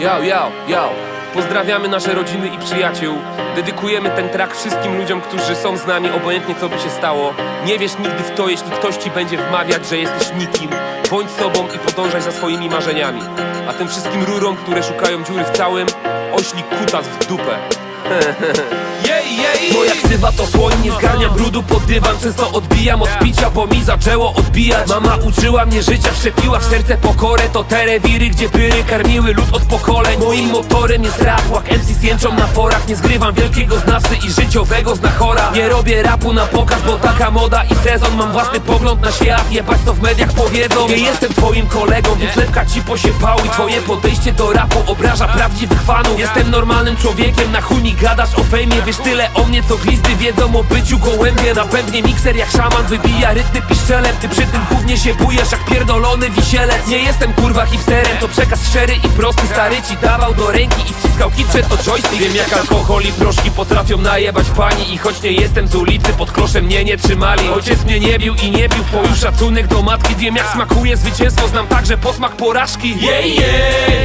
Yo, yo, yo. Pozdrawiamy nasze rodziny i przyjaciół. Dedykujemy ten track wszystkim ludziom, którzy są z nami, obojętnie co by się stało. Nie wiesz nigdy w to, jeśli ktoś ci będzie wmawiać, że jesteś nikim. Bądź sobą i podążaj za swoimi marzeniami. A tym wszystkim rurom, które szukają dziury w całym, ośli kutas w dupę. Jej! Moja ksywa to słoń, nie zgarniam brudu pod dywan. Często odbijam od picia, bo mi zaczęło odbijać. Mama uczyła mnie życia, wszczepiła w serce pokorę. To te rewiry, gdzie pyry karmiły lud od pokoleń. Moim motorem jest rap, jak MC jęczą na forach. Nie zgrywam wielkiego znawcy i życiowego znachora. Nie robię rapu na pokaz, bo taka moda i sezon. Mam własny pogląd na świat, jebać co w mediach powiedzą. Nie jestem twoim kolegą, więc lepka ci posiepało I twoje podejście do rapu obraża prawdziwych fanów. Jestem normalnym człowiekiem, na chuj gadasz o fejmie. Wiesz tyle o mnie, co glizdy wiedzą o byciu gołębie. Napędnie mikser jak szaman, wybija rytmy piszczelem. Ty przy tym głównie się bujesz jak pierdolony wisielec. Nie jestem kurwa hipsterem, to przekaz szczery i prosty. Stary ci dawał do ręki i wciskał kitrze to joystick Wiem jak alkohol i proszki potrafią najebać pani. I choć nie jestem z ulicy, pod kloszem mnie nie trzymali. Ojciec mnie nie bił i nie bił, po już szacunek do matki. Wiem jak smakuje zwycięstwo, znam także posmak porażki. Jej, jest prosty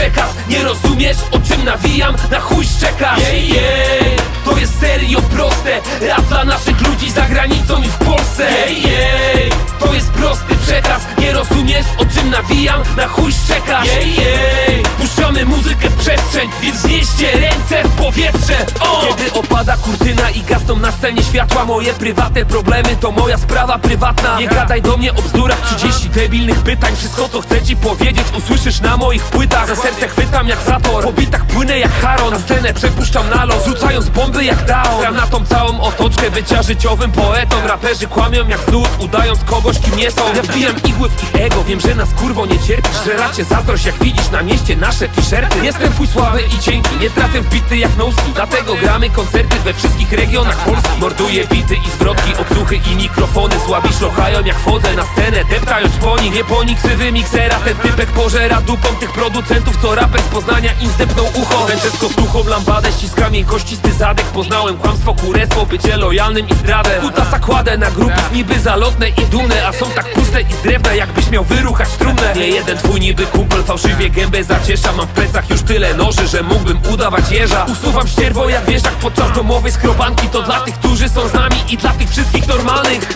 przekaz. Nie rozumiesz o czym nawijam, na chuj szczekasz Jej, jej, to jest serio proste. Rap dla naszych ludzi za granicą i w Polsce. Jej, jej, to jest prosty przekaz. Nie rozumiesz o czym nawijam, na chuj szczekasz Jej, jej, puszczamy muzykę w przestrzeń Więc wznieście ręce w powietrze. O! Kiedy opada kurtyna gasną na scenie światła Moje prywatne problemy to moja sprawa prywatna. Nie gadaj do mnie o bzdurach 30 debilnych pytań. Wszystko co chcę ci powiedzieć usłyszysz na moich płytach. Za serce chwytam jak zator Po bitach płynę jak Haron. Na scenę przepuszczam nalot Rzucając bomby jak Dao Gram na tą całą otoczkę bycia życiowym poetą. Raperzy kłamią jak znów Udając kogoś kim nie są. Ja wbijam igły w ich ego Wiem, że nas kurwo nie cierpisz Że racie zazdrość jak widzisz na mieście nasze t-shirty. Jestem twój słaby i cienki Nie trafię w bity jak noski. Dlatego gramy koncerty we wszystkich regionach Polski Morduję bity i zwrotki Odsłuchy i mikrofony. Słabi szlochają jak wchodzę na scenę Deptając po nich. Nie po nich ksywy miksera Ten typek pożera dupą tych producentów Co raper z Poznania im zdepnął ucho. Ręczę z kostuchą lambadę Ściskam jej kościsty zadek. Poznałem kłamstwo, kurestwo Bycie lojalnym i zdradę Kutasa kładę na grupy niby zalotne i dumne A są tak puste i drewna jakbyś miał wyruchać trumnę. Nie jeden twój niby kumpel Fałszywie gębę zaciesza Mam w plecach już tyle noży, że mógłbym udawać jeża. Usuwam ścierwo jak wieżak podczas domowej skrobanki i to dla tych, którzy są z nami i dla tych wszystkich normalnych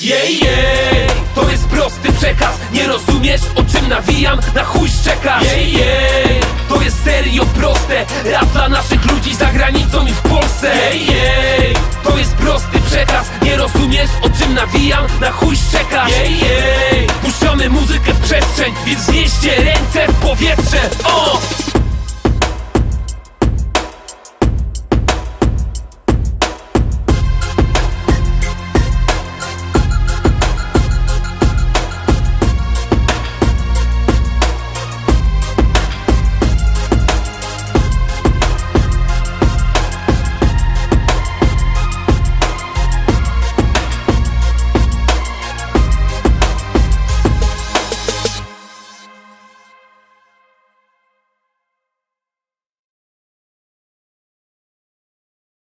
Jej, yeah, yeah. to jest prosty przekaz Nie rozumiesz o czym nawijam, na chuj szczekasz Jej, yeah, yeah. to jest serio proste Rap dla naszych ludzi za granicą i w Polsce Jej, yeah, yeah. to jest prosty przekaz Nie rozumiesz o czym nawijam, na chuj szczekasz Jej, yeah, yeah. puszczamy muzykę w przestrzeń Więc znieście ręce w powietrze, o!